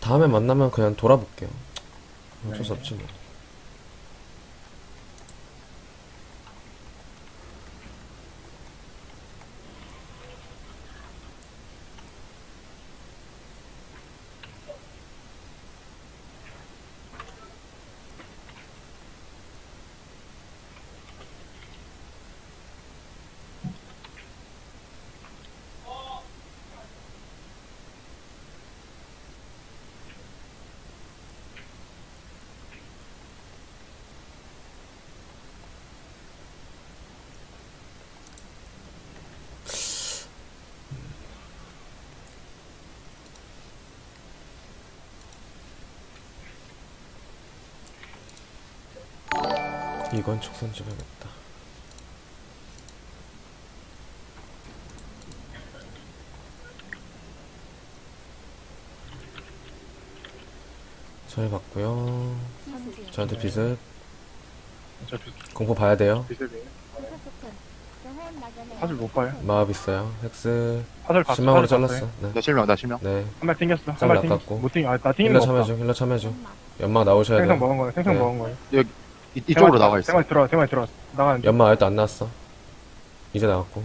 다음에 만나면 그냥 돌아볼게요. 어쩔 수 네. 없지 뭐. 이건 촉선 찍어야겠다. 잘 봤고요. 저한테 비습 어차피 공포 봐야 돼요. 비슷해. 화질 못 봐요. 마법 있어요. 헥스 화질 봤어. 신망으로 화질 잘랐어. 봤어요. 네. 나 실명 나 실명 네. 한발 튕겼어. 잘 한발 튕겼어. 낚았고. 못 튕겨. 아, 나 튕긴 힐러 거 참여줘. 없다. 힐러 참여줘. 연막 나오셔야 생선 돼요. 먹은 거야. 생선 네. 먹은 거야. 이, 이쪽으로 나가 있어 생활 들어와. 생활 들어와. 나가는 중. 연막 아직도 안 나왔어. 이제 나왔고.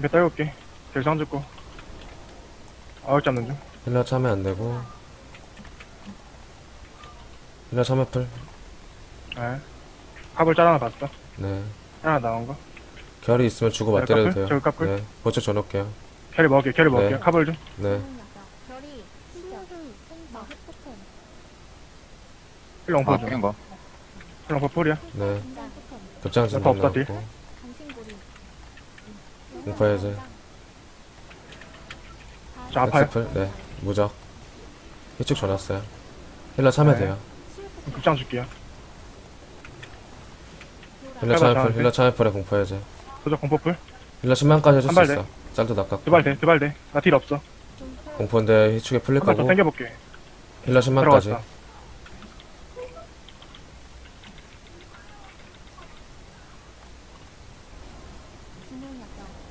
이렇게 떨굴게. 결상 죽고. 아웃 잡는 중. 힐러 참여 안 되고. 힐러 참여 풀. 네. 합을 짤 하나 봤어. 네. 하나 나온 거. 결이 있으면 주고 네, 맞대려도 카풀? 돼요. 저기 카풀? 네. 보초 줘놓을게요. 캐리 먹을게. 캐리 네. 먹을게. 카볼 좀. 네. 별이 시작 생사 힐러 엉퍼 아 좀. 깬 거. 힐러 엉퍼 풀이야. 네. 급장 더 없다, 딜. 나왔고. 당신고리 공파 해제. 저 아파요. 엑스플. 네. 무적. 희축 줘놨어요. 힐러 참여 네. 돼요. 급장 줄게요. 힐러 참여 풀. 저한테. 힐러 참여 풀에 공파 해제. 도적 공포 풀. 힐러 10만까지 해줄 한수발 있어. 짤도 낚았고. 두발 돼. 두 발 돼. 나 딜 없어. 공포인데 희축에 풀릴 한 발 더 거고. 당겨볼게. 힐러 10만까지. 들어갔어. น่าอยากดอก